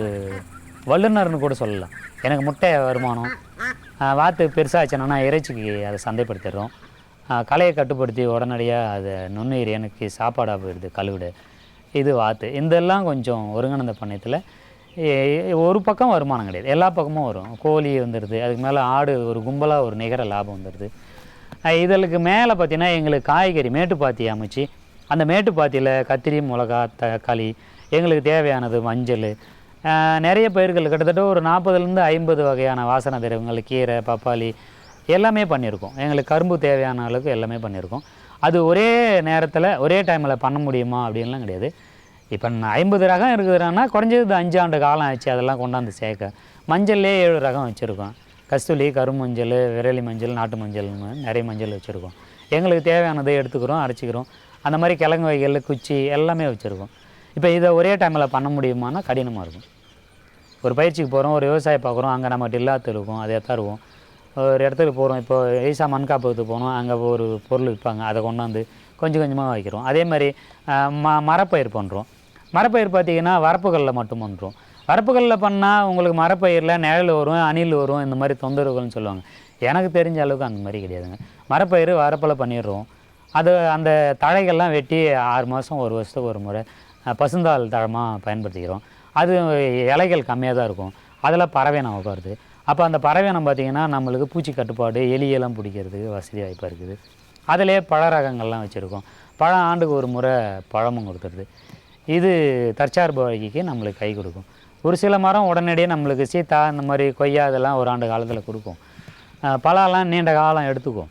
வல்லுநர்னு கூட சொல்லலாம். எனக்கு முட்டை வருமானம். வாத்து பெருசாச்சுன்னா இறைச்சிக்கு அதை சந்தைப்படுத்திடுறோம். கலையை கட்டுப்படுத்தி உடனடியாக அதை நுண்ணுயிர் எனக்கு சாப்பாடாக போயிடுது கழுவிடு. இது வாத்து. இதெல்லாம் கொஞ்சம் ஒருங்கிணைந்த பண்ணையத்தில் ஒரு பக்கம் வருமானம் கிடையாது. எல்லா பக்கமும் வரும். கோழி வந்துடுது அதுக்கு மேலே ஆடு ஒரு கும்பலாக ஒரு நிகர லாபம் வந்துடுது. இதற்கு மேலே பார்த்தீங்கன்னா எங்களுக்கு காய்கறி மேட்டுப்பாத்தி அமைச்சு அந்த மேட்டுப்பாத்தியில் கத்திரி மிளகா தக்காளி எங்களுக்கு தேவையானது மஞ்சள் நிறைய பயிர்கள் கிட்டத்தட்ட ஒரு நாற்பதுலேருந்து ஐம்பது வகையான வாசனை திரவங்கள் கீரை பப்பாளி எல்லாமே பண்ணியிருக்கோம். எங்களுக்கு கரும்பு தேவையான அளவுக்கு எல்லாமே பண்ணியிருக்கோம். அது ஒரே நேரத்தில் ஒரே டைமில் பண்ண முடியுமா அப்படின்லாம் கிடையாது. இப்போ ஐம்பது ரகம் இருக்குதுன்னா குறைஞ்சது அஞ்சு ஆண்டு காலம் ஆச்சு அதெல்லாம் கொண்டாந்து சேர்க்க. மஞ்சள்லேயே ஏழு ரகம் வச்சுருக்கோம். கஸ்தூரி கருமஞ்சள் விரலி மஞ்சள் நாட்டு மஞ்சள்னு நிறைய மஞ்சள் வச்சுருக்கோம். எங்களுக்கு தேவையானதை எடுத்துக்கிறோம் அரைச்சிக்கிறோம். அந்த மாதிரி கிழங்கு வகைகள் குச்சி எல்லாமே வச்சுருக்கோம். இப்போ இதை ஒரே டைமில் பண்ண முடியுமானா கடினமாக இருக்கும். ஒரு பயிற்சிக்கு போகிறோம் ஒரு விவசாயம் பார்க்குறோம் அங்கே நம்மகிட்ட இல்லாத இருக்கும் அதை தருவோம் ஒரு இடத்துக்கு போகிறோம் இப்போ ஈசா மண் காப்பகத்துக்கு போனோம் அங்கே ஒரு பொருள் விற்பாங்க அதை கொண்டாந்து கொஞ்சம் கொஞ்சமாக வைக்கிறோம். அதே மாதிரி ம மரப்பயிர் பண்ணுறோம் மரப்பயிர் பார்த்திங்கன்னா வரப்புகளில் மட்டும் பண்ணுறோம் வரப்புகளில் பண்ணால் உங்களுக்கு மரப்பயிரில் நிழல் வரும் அணில் வரும் இந்த மாதிரி தொந்தரவுகள்னு சொல்லுவாங்க. எனக்கு தெரிஞ்ச அளவுக்கு அந்த மாதிரி கிடையாதுங்க. மரப்பயிர் வரப்பில் பண்ணிடுறோம். அது அந்த தழைகள்லாம் வெட்டி ஆறு மாதம் ஒரு வருஷத்துக்கு ஒரு முறை பசுந்தாள் தழமாக பயன்படுத்திக்கிறோம். அது இலைகள் கம்மியாக தான் இருக்கும். அதில் பறவைனம் உட்காருது அப்போ அந்த பறவைனம் பார்த்திங்கன்னா நம்மளுக்கு பூச்சி கட்டுப்பாடு எலியெல்லாம் பிடிக்கிறதுக்கு வசதி வாய்ப்பாக இருக்குது. அதிலே பழ ரகங்கள்லாம் வச்சுருக்கோம். பழம் ஆண்டுக்கு ஒரு முறை பழமும் கொடுத்துருது. இது தற்சார்பு வகைக்கு நம்மளுக்கு கை கொடுக்கும். ஒரு சில மரம் உடனடியே நம்மளுக்கு சீத்தா இந்த மாதிரி கொய்யா இதெல்லாம் ஒரு ஆண்டு காலத்தில் கொடுக்கும். பழம்லாம் நீண்ட காலம் எடுத்துக்கும்.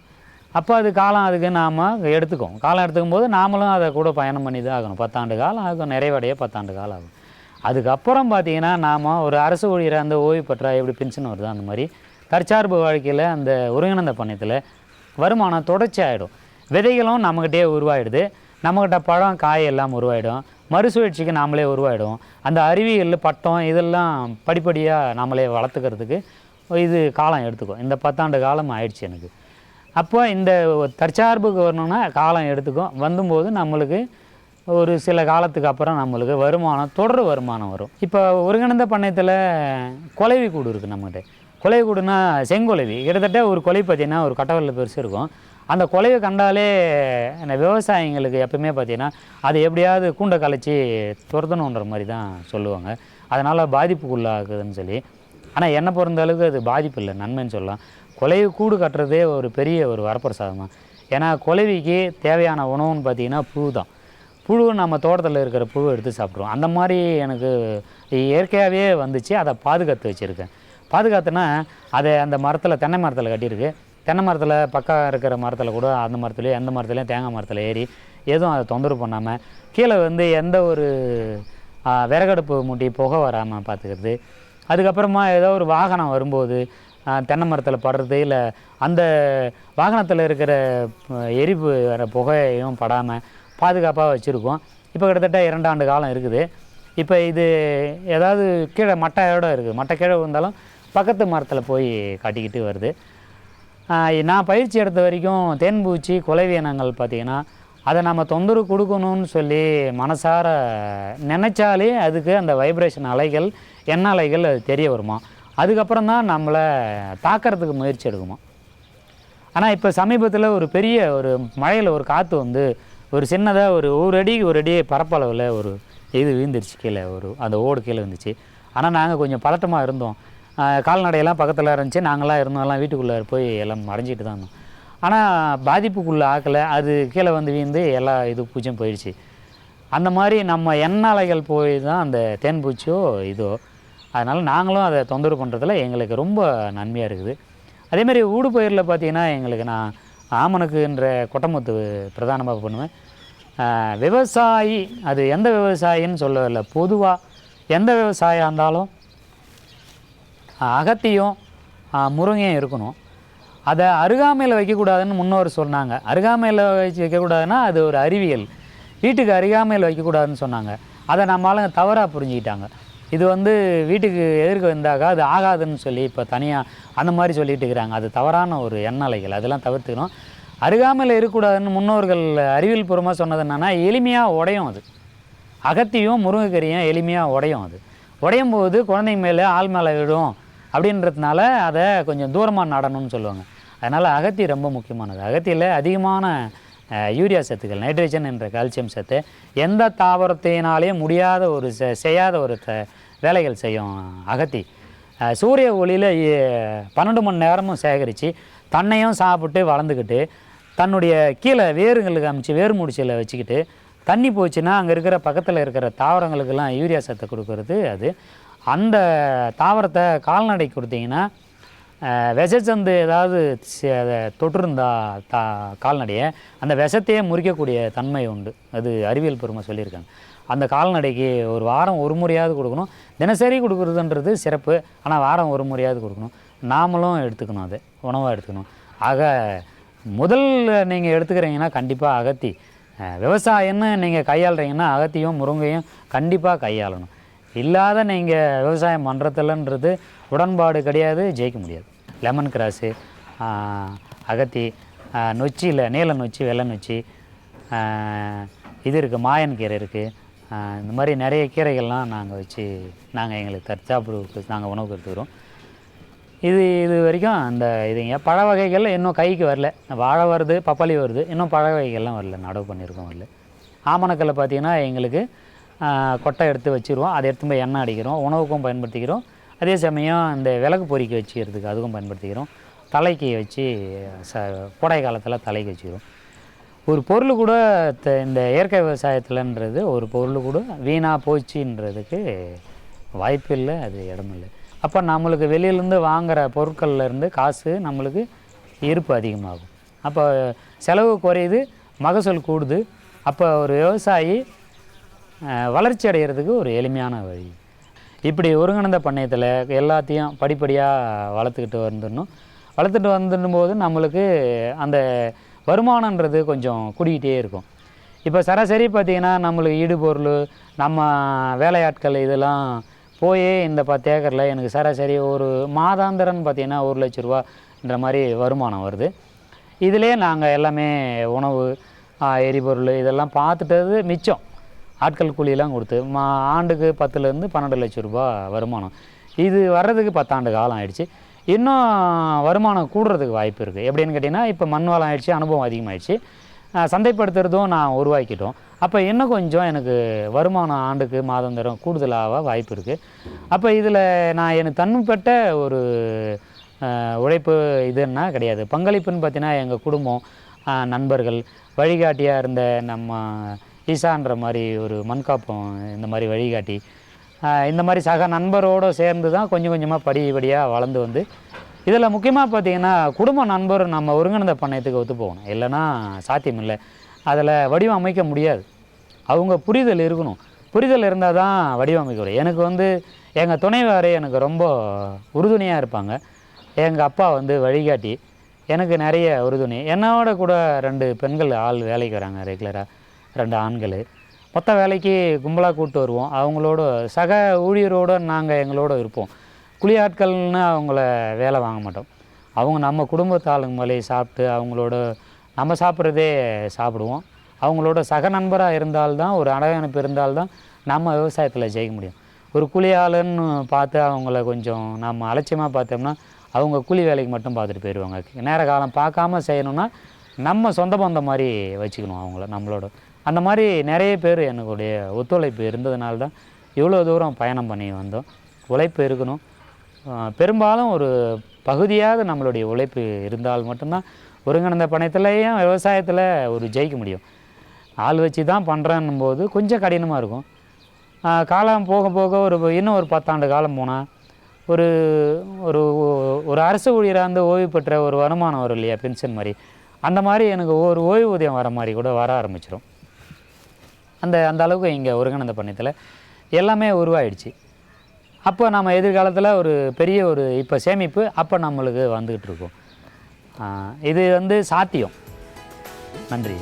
அப்போ அது காலம் அதுக்கு நாம் எடுத்துக்கோம் காலம் எடுத்துக்கும் போது நாமளும் அதை கூட பயணம் பண்ணி தான் ஆகணும். பத்தாண்டு காலம் ஆகும். நிறைவடைய பத்தாண்டு காலம் ஆகும். அதுக்கப்புறம் பார்த்தீங்கன்னா நாம் ஒரு அரசு ஊழியர் அந்த ஓய்வு பெற்றா எப்படி பென்ஷன் வருதோ அந்த மாதிரி தற்சார்பு வாழ்க்கையில் அந்த ஒருங்கிணைந்த பண்ணையத்தில் வருமானம் தொடர்ச்சி ஆகிடும் விதைகளும் நம்மக்கிட்டே உருவாயிடுது. நம்மக்கிட்ட பழம் காய் எல்லாம் உருவாயிடும். மறுசுழற்சிக்கு நாமளே உருவாயிடும். அந்த அறிவியல் பட்டம் இதெல்லாம் படிப்படியாக நாமளே வளர்த்துக்கிறதுக்கு இது காலம் எடுத்துக்கும். இந்த பத்தாண்டு காலம் ஆயிடுச்சு எனக்கு. அப்போ இந்த தற்சார்புக்கு வரணும்னா காலம் எடுத்துக்கும். வந்தும்போது நம்மளுக்கு ஒரு சில காலத்துக்கு அப்புறம் நம்மளுக்கு வருமானம் தொடர் வருமானம் வரும். இப்போ ஒருங்கிணைந்த பண்ணையத்தில் கொலைவி கூடு இருக்குது நம்மகிட்ட. கொலை கூடுனா செங்கொலைவி. கிட்டத்தட்ட ஒரு கொலை பார்த்தீங்கன்னா ஒரு கட்டவரில் பெருசு இருக்கும். அந்த கொலையை கண்டாலே அந்த விவசாயிங்களுக்கு எப்பவுமே பார்த்தீங்கன்னா அது எப்படியாவது கூண்டை கலைச்சி துரத்தணுன்ற மாதிரி தான் சொல்லுவாங்க. அதனால் பாதிப்புக்குள்ளாகுதுன்னு சொல்லி. ஆனால் என்னை பொறுத்த அளவுக்கு அது பாதிப்பு இல்லை. நன்மைன்னு சொல்லலாம். கொலைவு கூடு கட்டுறதே ஒரு பெரிய ஒரு வரப்பிரசாதம். தான் ஏன்னா கொலைவிக்கு தேவையான உணவுன்னு பார்த்தீங்கன்னா புழு தான். புழு நம்ம தோட்டத்தில் இருக்கிற புழு எடுத்து சாப்பிட்ருவோம் அந்த மாதிரி எனக்கு இயற்கையாகவே வந்துச்சு. அதை பாதுகாத்து வச்சுருக்கேன். பாதுகாத்துனா அதை அந்த மரத்தில் தென்னை மரத்தில் கட்டியிருக்கு. தென்னை மரத்தில் பக்கம் இருக்கிற மரத்தில் கூட அந்த மரத்துலேயும் எந்த மரத்துலையும் தேங்காய் மரத்தில் ஏறி எதுவும் அதை தொந்தரவு பண்ணாமல் கீழே வந்து எந்த ஒரு விறகடுப்பு மூட்டி புகை வராமல் பார்த்துக்கிறது. அதுக்கப்புறமா ஏதோ ஒரு வாகனம் வரும்போது தென்னை மரத்தில் படுறது இல்லை. அந்த வாகனத்தில் இருக்கிற எரிப்பு வர புகையும் படாமல் பாதுகாப்பாக வச்சுருக்கோம். இப்போ கிட்டத்தட்ட இரண்டாண்டு காலம் இருக்குது. இப்போ இது ஏதாவது கீழே மட்டையோட இருக்குது. மட்டை கீழே இருந்தாலும் பக்கத்து மரத்தில் போய் காட்டிக்கிட்டு வருது. நான் பயிற்சி எடுத்த வரைக்கும் தேன்பூச்சி குலைவீனங்கள் பார்த்திங்கன்னா அதை நம்ம தொந்தரவு கொடுக்கணும்னு சொல்லி மனசார நினச்சாலே அதுக்கு அந்த வைப்ரேஷன் அலைகள் எண்ண அலைகள் அது தெரிய வருமா? அதுக்கப்புறம் தான் நம்மளை தாக்கிறதுக்கு முயற்சி எடுக்குமா? ஆனால் இப்போ சமீபத்தில் ஒரு பெரிய ஒரு மழையில் ஒரு காற்று வந்து ஒரு சின்னதாக ஒரு ஒரு அடி ஒரு அடி பரப்பளவில் ஒரு இது விழுந்துருச்சு கீழே ஒரு அந்த ஓடு கீழே இருந்துச்சு ஆனால் நாங்கள் கொஞ்சம் பதட்டமாக இருந்தோம். கால்நடையெல்லாம் பக்கத்தில் இருந்துச்சு. நாங்களாம் இருந்தோம். எல்லாம் வீட்டுக்குள்ளே போய் எல்லாம் மறைஞ்சிட்டு தான் இருந்தோம். ஆனால் பாதிப்புக்குள்ளே ஆக்கலை. அது கீழே வந்து வீழ்ந்து எல்லா இது பூச்சியும் போயிடுச்சு. அந்த மாதிரி நம்ம எண்ணாலைகள் போய் தான் அந்த தேன்பூச்சியோ இதோ அதனால் நாங்களும் அதை தொந்தரவு பண்ணுறதுல எங்களுக்கு ரொம்ப நன்மையாக இருக்குது. அதேமாதிரி ஊடுபயிரில் பார்த்தீங்கன்னா எங்களுக்கு நான் ஆமணக்குன்ற கொட்டமுத்து பிரதானமாக பண்ணுவேன். விவசாயி அது எந்த விவசாயின்னு சொல்லவில்லை பொதுவாக எந்த விவசாயம் இருந்தாலும் அகத்தியும் முருங்கையும் இருக்கணும். அதை அருகாமையில் வைக்கக்கூடாதுன்னு முன்னோர் சொன்னாங்க. அருகாமையில் வச்சு வைக்கக்கூடாதுன்னா அது ஒரு அறிவியல். வீட்டுக்கு அருகாமையில் வைக்கக்கூடாதுன்னு சொன்னாங்க. அதை நம்ம ஆளுங்க தவறாக புரிஞ்சுக்கிட்டாங்க. இது வந்து வீட்டுக்கு எதிர்க்க வந்தாக்கா அது ஆகாதுன்னு சொல்லி இப்போ தனியாக அந்த மாதிரி சொல்லிட்டு இருக்கிறாங்க. அது தவறான ஒரு எண்ணலைகள். அதெல்லாம் தவிர்த்துக்கணும். அருகாமையில் இருக்கக்கூடாதுன்னு முன்னோர்கள் அறிவியல் பூர்வமாக சொன்னது என்னென்னா எளிமையாக உடையும் அது. அகத்தியும் முருங்கைக்கறியும் எளிமையாக உடையும் அது. உடையும் போது குழந்தைங்க மேலே ஆள் மேலே விடும் அப்படின்றதுனால அதை கொஞ்சம் தூரமாக நடணும்னு சொல்லுவாங்க. அதனால் அகத்தி ரொம்ப முக்கியமானது. அகத்தியில் அதிகமான யூரியா சத்துக்கள் நைட்ரஜன் என்ற கால்சியம் சத்து எந்த தாவரத்தினாலேயும் முடியாத ஒரு செ- செய்யாத ஒரு த வேலைகள் செய்யும் அகத்தி. சூரிய ஒளியில் பன்னெண்டு மணி நேரமும் சேகரித்து தன்னையும் சாப்பிட்டு வளர்ந்துக்கிட்டு தன்னுடைய கீழே வேருங்களுக்கு அமைச்சு வேர் முடிச்சியில் வச்சுக்கிட்டு தண்ணி போச்சுன்னா அங்கே இருக்கிற பக்கத்தில் இருக்கிற தாவரங்களுக்கெல்லாம் யூரியா சத்தை கொடுக்கறது அது. அந்த தாவரத்தை கால்நடை கொடுத்தீங்கன்னா விஷச்சந்து ஏதாவது சி- அதை தொட்டிருந்தா தா கால்நடையை அந்த விஷத்தையே முறிக்கக்கூடிய தன்மை உண்டு. அது அறிவியல் பெருமை சொல்லியிருக்காங்க. அந்த கால்நடைக்கு ஒரு வாரம் ஒரு முறையாவது கொடுக்கணும். தினசரி கொடுக்குறதுன்றது சிறப்பு. ஆனால் வாரம் ஒரு முறையாவது கொடுக்கணும். நாமளும் எடுத்துக்கணும் அது. உணவாக எடுத்துக்கணும். ஆக முதல் நீங்கள் எடுத்துக்கிறீங்கன்னா கண்டிப்பாக அகத்தி. விவசாயம்னு நீங்கள் கையாளுறீங்கன்னா அகத்தியும் முருங்கையும் கண்டிப்பாக கையாளணும். இல்லாத நீங்கள் விவசாயம் பண்ணுறதில்லன்றது உடன்பாடு கிடையாது ஜெயிக்க முடியாது. லெமன் கிராஸு அகத்தி நொச்சியில் நீல நொச்சி வெள்ளை நொச்சி இது இருக்குது மாயன் கீரை இருக்குது இந்த மாதிரி நிறைய கீரைகள்லாம் நாங்கள் வச்சு நாங்கள் எங்களுக்கு தற்சாப்புக்கு நாங்கள் உணவுக்கு எடுத்துக்கிறோம் இது இது வரைக்கும் அந்த இதுங்க. பழ வகைகள் இன்னும் கைக்கு வரல. வாழை வருது பப்பாளி வருது. இன்னும் பழ வகைகள்லாம் வரல. நடவு பண்ணியிருக்கோம் வரல. ஆமணக்கல்ல பார்த்தீங்கன்னா எங்களுக்கு கொட்டை எடுத்து வச்சுருவோம். அதை எடுத்து போய் எண்ணெய் அடிக்கிறோம். உணவுக்கும் பயன்படுத்திக்கிறோம். அதே சமயம் இந்த விளக்கு பொறிக்க வச்சுக்கிறதுக்கு அதுக்கும் பயன்படுத்திக்கிறோம். தலைக்கு வச்சு ச கோடை காலத்தில் தலைக்கு வச்சுக்கிறோம். ஒரு பொருள் கூட த- இந்த இயற்கை விவசாயத்தில்ன்றது ஒரு பொருள் கூட வீணாக போச்சுன்றதுக்கு வாய்ப்பு இல்லை அது இடமில்லை அப்போ நம்மளுக்கு வெளியிலேருந்து வாங்குகிற பொருட்கள்லேருந்து காசு நம்மளுக்கு இருப்பு அதிகமாகும். அப்போ செலவு குறையுது மகசூல் கூடுது. அப்போ ஒரு விவசாயி வளர்ச்சி அடைகிறதுக்கு ஒரு எளிமையான வழி. இப்படி ஒருங்கிணைந்த பண்ணையத்தில் எல்லாத்தையும் படிப்படியாக வளர்த்துக்கிட்டு வந்துடணும். வளர்த்துட்டு வந்துடும் போது நம்மளுக்கு அந்த வருமானன்றது கொஞ்சம் கூடிக்கிட்டே இருக்கும். இப்போ சராசரி பார்த்திங்கன்னா நம்மளுக்கு ஈடுபொருள் நம்ம வேலையாட்கள் இதெல்லாம் போய் இந்த பத்து ஏக்கரில் எனக்கு சராசரி ஒரு மாதாந்திரம்னு பார்த்தீங்கன்னா ஒரு லட்ச ரூபான்ற மாதிரி வருமானம் வருது. இதிலே நாங்கள் எல்லாமே உணவு எரிபொருள் இதெல்லாம் பார்த்துட்டது மிச்சம். ஆட்கள் கூலியெல்லாம் கொடுத்து மா ஆண்டுக்கு பத்துலேருந்து பன்னெண்டு லட்சம் ரூபா வருமானம். இது வர்றதுக்கு பத்தாண்டு காலம் ஆயிடுச்சு. இன்னும் வருமானம் கூடுறதுக்கு வாய்ப்பு இருக்குது எப்படின்னு கேட்டிங்கன்னா இப்போ மண் வளம் ஆயிடுச்சு அனுபவம் அதிகமாகிடுச்சு சந்தைப்படுத்துறதும் நான் உருவாக்கிட்டோம். அப்போ இன்னும் கொஞ்சம் எனக்கு வருமானம் ஆண்டுக்கு மாதந்தரம் கூடுதலாக வாய்ப்பு இருக்குது அப்போ இதில் நான் எனக்கு தனிப்பட்ட ஒரு உழைப்பு இதுன்னா கிடையாது. பங்களிப்புன்னு பார்த்தீங்கன்னா எங்கள் குடும்பம் நண்பர்கள் வழிகாட்டியாக இருந்த நம்ம ஈசான்ற மாதிரி ஒரு மண்காப்பம் இந்த மாதிரி வழிகாட்டி இந்த மாதிரி சக நண்பரோடு சேர்ந்து தான் கொஞ்சம் கொஞ்சமாக படிப்படியாக வளர்ந்து வந்து இதில் முக்கியமாக பார்த்தீங்கன்னா குடும்ப நண்பர் நம்ம ஒருங்கிணைந்த பண்ணையத்துக்கு ஒத்து போகணும். இல்லைன்னா சாத்தியம் இல்லை அதில் வடிவமைக்க முடியாது. அவங்க புரிதல் இருக்கணும். புரிதல் இருந்தால் தான் வடிவமைக்க முடியும். எனக்கு வந்து எங்கள் துணைவாரே எனக்கு ரொம்ப உறுதுணையாக இருப்பாங்க. எங்கள் அப்பா வந்து வழிகாட்டி. எனக்கு நிறைய உறுதுணை. என்னோட கூட ரெண்டு பெண்கள் ஆள் வேலைக்கு வராங்க ரெகுலராக ரெண்டு ஆண்கள். மொத்த வேலைக்கு கும்பலாக கூப்பிட்டு வருவோம். அவங்களோட சக ஊழியரோடு நாங்கள் எங்களோட இருப்போம். குழி ஆட்கள்னு அவங்கள வேலை வாங்க மாட்டோம். அவங்க நம்ம குடும்பத்து ஆளுங்க சாப்பிட்டு அவங்களோட நம்ம சாப்பிட்றதே சாப்பிடுவோம். அவங்களோட சக நண்பராக இருந்தால்தான் ஒரு அடையணைப்பு இருந்தால்தான் நம்ம விவசாயத்தில் ஜெயிக்க முடியும். ஒரு கூலி ஆளுன்னு பார்த்து அவங்கள கொஞ்சம் நம்ம அலட்சியமாக பார்த்தோம்னா அவங்க கூலி வேலைக்கு மட்டும் பார்த்துட்டு போயிடுவாங்க நேர காலம் பார்க்காம செய்யணும்னா நம்ம சொந்த பந்தம் மாதிரி வச்சுக்கணும் அவங்கள நம்மளோட. அந்த மாதிரி நிறைய பேர் எனக்குடைய ஒத்துழைப்பு இருந்ததுனால தான் இவ்வளோ தூரம் பயணம் பண்ணி வந்தோம். உழைப்பு இருக்கணும். பெரும்பாலும் ஒரு பகுதியாக நம்மளுடைய உழைப்பு இருந்தால் மட்டும்தான் ஒருங்கிணைந்த பணத்துலேயும் விவசாயத்தில் ஒரு ஜெயிக்க முடியும். ஆள் வச்சு தான் பண்ணுறன்னும் போது கொஞ்சம் கடினமாக இருக்கும். காலம் போக போக ஒரு இன்னும் ஒரு பத்தாண்டு காலம் போனால் ஒரு ஒரு ஒரு அரசு ஊழியராக இருந்து ஓய்வு பெற்ற ஒரு வருமானம் வரும் இல்லையா பென்ஷன் மாதிரி. அந்த மாதிரி எனக்கு ஒரு ஓய்வூதியம் வர மாதிரி கூட வர ஆரம்பிச்சிடும் அந்த அந்த அளவுக்கு இங்கே ஒருங்கிணைந்த பண்ணத்தில். எல்லாமே உருவாயிடுச்சு. அப்போ நம்ம எதிர்காலத்தில் ஒரு பெரிய ஒரு இப்போ சேமிப்பு அப்போ நம்மளுக்கு வந்துக்கிட்டு இருக்கோம். இது வந்து சாத்தியம். நன்றி.